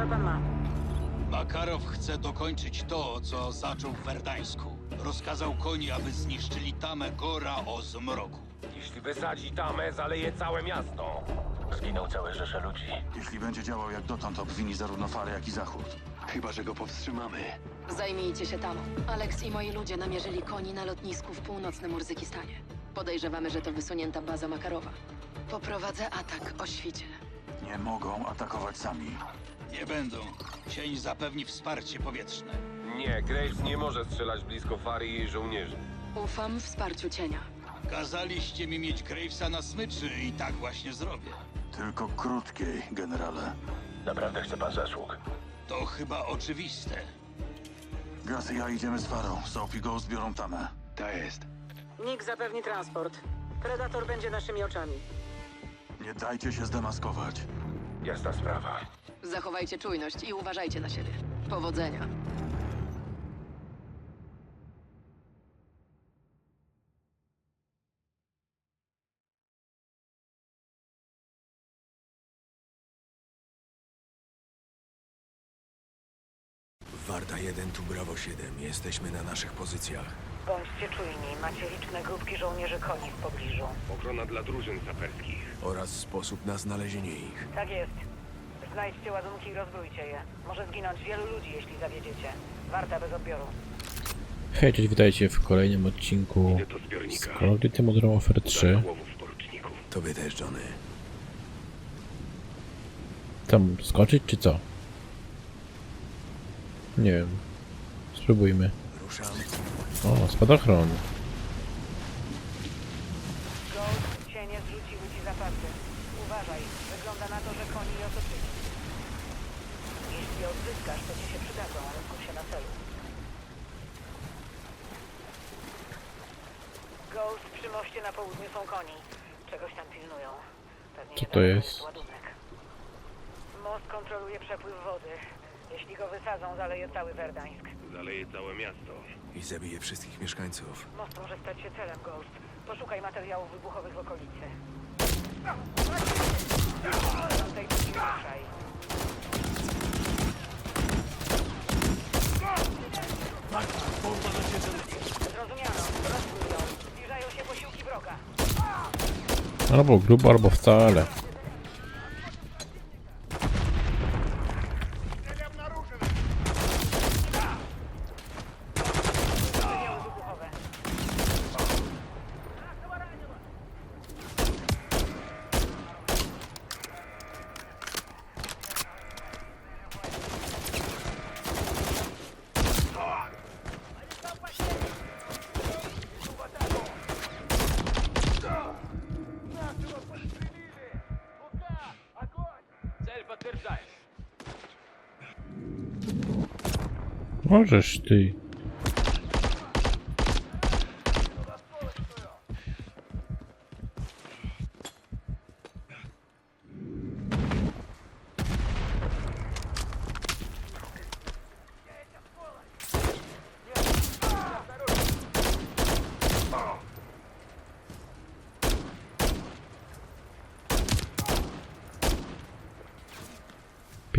Co pan ma? Makarow chce dokończyć to, co zaczął w Werdańsku. Rozkazał koni, aby zniszczyli tamę Gora o zmroku. Jeśli wysadzi tamę, zaleje całe miasto. Zginą całe rzesze ludzi. Jeśli będzie działał jak dotąd, obwini zarówno falę, jak i zachód. Chyba, że go powstrzymamy. Zajmijcie się tam. Alex i moi ludzie namierzyli koni na lotnisku w północnym Urzykistanie. Podejrzewamy, że to wysunięta baza Makarowa. Poprowadzę atak o świcie. Nie mogą atakować sami. Nie będą. Cień zapewni wsparcie powietrzne. Nie, Graves nie może strzelać blisko Fary i jej żołnierzy. Ufam wsparciu cienia. Kazaliście mi mieć Gravesa na smyczy i tak właśnie zrobię. Tylko krótkiej, generale. Naprawdę chce pan zasług? To chyba oczywiste. Gaz i ja idziemy z farą. Soap i Ghost biorą tamę. Ta jest. Nick zapewni transport. Predator będzie naszymi oczami. Nie dajcie się zdemaskować. Jasna sprawa. Zachowajcie czujność i uważajcie na siebie. Powodzenia. Warta 1 tu Bravo 7. Jesteśmy na naszych pozycjach. Bądźcie czujni, macie liczne grupki żołnierzy koni w pobliżu. Ochrona dla drużyn saperskich. Oraz sposób na znalezienie ich. Tak jest. Znajdźcie ładunki i rozbrójcie je. Może zginąć wielu ludzi, jeśli zawiedziecie. Warta bez odbioru. Hej, cześć, witajcie w kolejnym odcinku do z zbiornika. Call of Duty Modern Warfare 3. Głowów poruczników. Tobie też, Johnny. Tam skoczyć czy co? Nie wiem. Spróbujmy. Ruszam. O, spadochron. Ghost, cienie zrzuciły ci zapasy. Uważaj, wygląda na to, że koni je otoczyli. Jeśli je odzyskasz, to ci się przydadzą, ale skup się na celu. Ghost, przy moście na południu są koni. Czegoś tam pilnują. Pewnie Co to jest? ładunek. Most kontroluje przepływ wody. Jeśli go wysadzą, zaleje cały Werdańsk. Zaleje całe miasto. I zabije wszystkich mieszkańców. Most może stać się celem, Ghost. Poszukaj materiałów wybuchowych w okolicy. Ruszaj. Zrozumiano. Zbliżają się posiłki wroga. Albo grubo, albo wcale. Materiały wybuchowe. Możesz ty.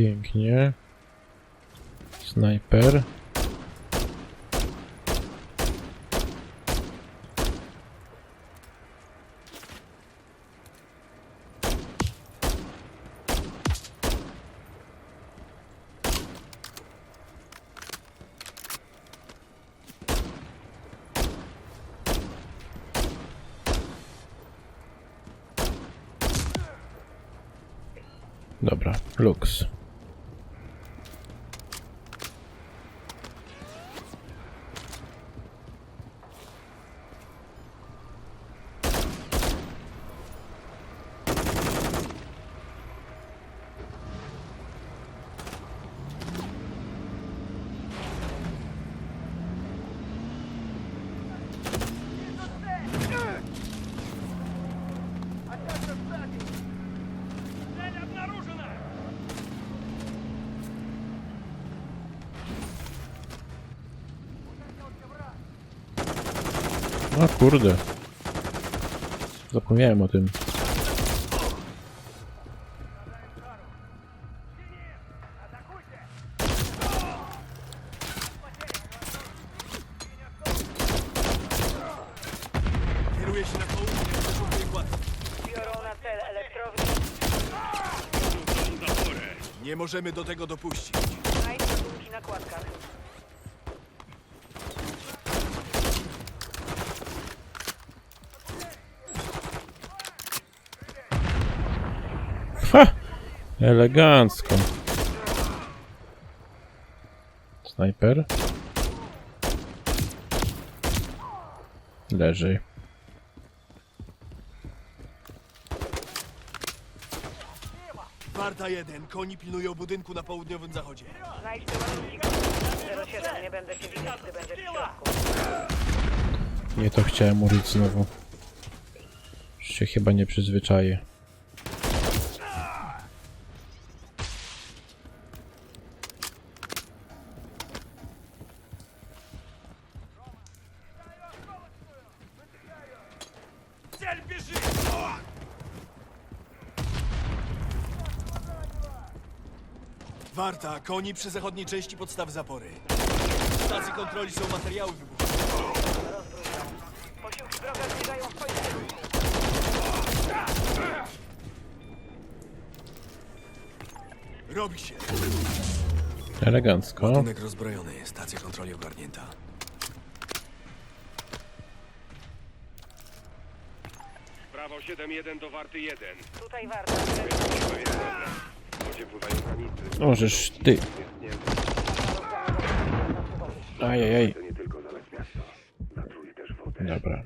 Pięknie. Snajper. Dobra. A kurde. Zapomniałem o tym. Się na południe, na cel. Nie możemy do tego dopuścić. Znajdź długi na kładkach. Ha! Elegancko. Snajper. Leży. Warta 1, koni pilnują budynku na południowym zachodzie. Znajdź te ładunki. 07, nie będę się widzieć, gdy będziesz w środku. Nie to chciałem użyć znowu. Już się chyba nie przyzwyczaję. Warta, koni przy zachodniej części podstaw zapory. W stacji kontroli są materiały wybuchowe. Posiłki wroga zbiegają w twoim kierunku. Robi się. Elegancko. Budynek rozbrojony, stacja kontroli ogarnięta. Prawo 7-1 do warty 1. Tutaj warta. Ludzie pływają granicy. Możesz ty. Ajajaj. Dobra.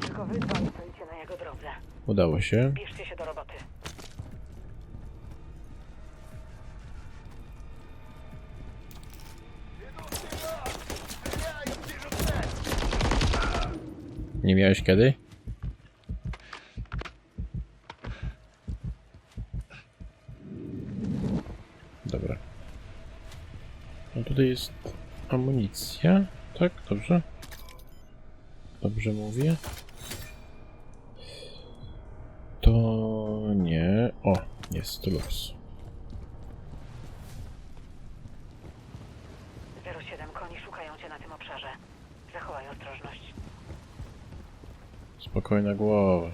Tylko wy dwaj stoicie na jego drodze. Udało się. Bierzcie się do roboty. Nie miałeś kiedy? Tutaj jest amunicja. Tak, dobrze. Dobrze mówię. To nie. O, jest luz. 07, koni szukają cię na tym obszarze. Zachowaj ostrożność. Spokojna głowa.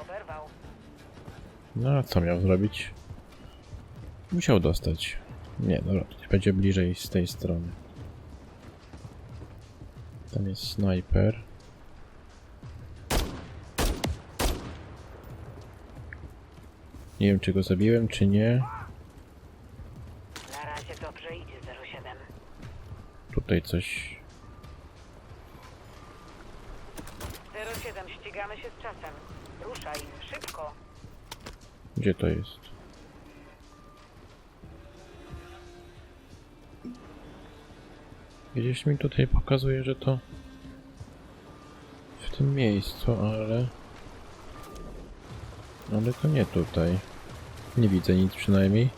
Oberwał. No a co miał zrobić? Musiał dostać. Nie, dobra, to będzie bliżej z tej strony. Tam jest snajper. Nie wiem, czy go zabiłem, czy nie. Na razie dobrze idzie 07. Tutaj coś. 07, ścigamy się z czasem. Ruszaj, szybko. Gdzie to jest? Gdzieś mi tutaj pokazuje, że to w tym miejscu, ale ale to nie tutaj. Nie widzę nic przynajmniej.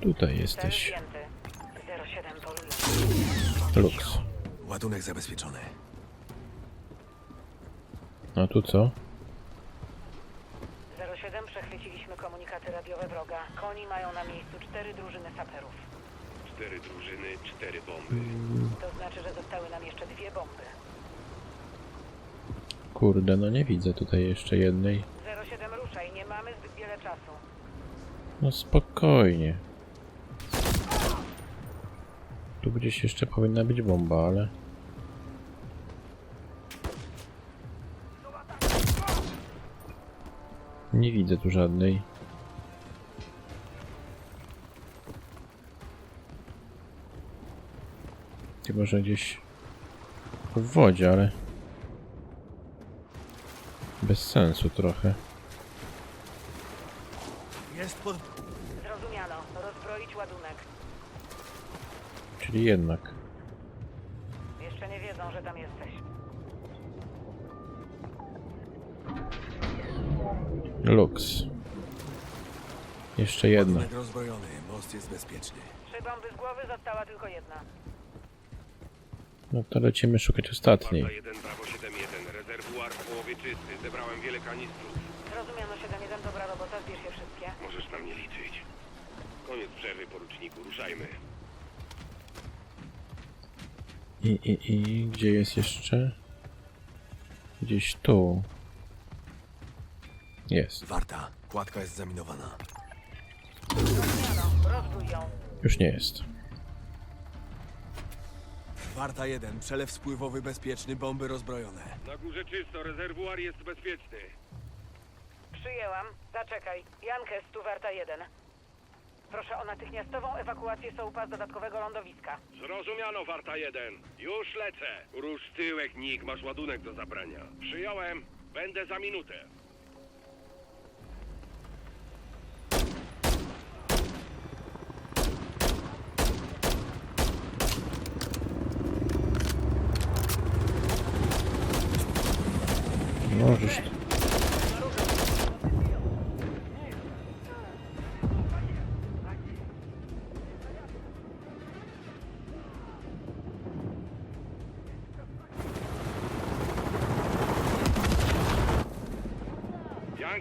Tutaj jesteś. zdjęty. 07 poluje. Lux. Ładunek zabezpieczony. A tu co? 07 przechwyciliśmy komunikaty radiowe wroga. Koni mają na miejscu cztery drużyny saperów. Cztery drużyny, cztery bomby. To znaczy, że zostały nam jeszcze dwie bomby. Kurde, no nie widzę tutaj jeszcze jednej. 07 ruszaj, nie mamy zbyt wiele czasu. No spokojnie. Tu gdzieś jeszcze powinna być bomba, ale... Nie widzę tu żadnej. Chyba, że gdzieś w wodzie, ale... Bez sensu trochę. Jest pod... Zrozumiano. Rozbroić ładunek. Czyli jednak. Jeszcze nie wiedzą, że tam jesteś. Lux. Jeszcze jedna. Rozbrojony, most jest bezpieczny. Trzy bomby z głowy, została tylko jedna. No to lecimy szukać ostatniej. 1 Bravo 7-1, rezerwuar w połowie czysty. Zebrałem wiele kanistrów. Zrozumiano 7-1, dobra robota, zbierz je wszystkie. Możesz na mnie liczyć. Koniec przerwy, poruczniku. Ruszajmy. I, i, i gdzie jest jeszcze? Gdzieś tu. Jest. Warta, kładka jest zaminowana. Zrozumiano, rozbój ją. Już nie jest. Warta 1, przelew spływowy bezpieczny, bomby rozbrojone. Na górze czysto, rezerwuar jest bezpieczny. Przyjęłam. Zaczekaj. Jankes, tu warta 1. Proszę o natychmiastową ewakuację sołpa z dodatkowego lądowiska. Zrozumiano, Warta 1. Już lecę. Rusz tyłek, Nick. Masz ładunek do zabrania. Przyjąłem. Będę za minutę.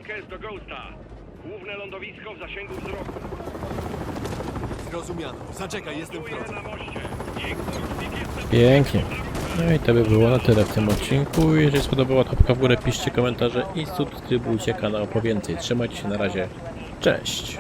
Jankes do Ghosta. Główne lądowisko w zasięgu wzroku. Zrozumiano. Zaczekaj, jestem w drodze. na moście. Pięknie. No i to by było na tyle w tym odcinku. Jeżeli spodobała łapka w górę, piszcie komentarze i subskrybujcie kanał po więcej. Trzymajcie się na razie. Cześć!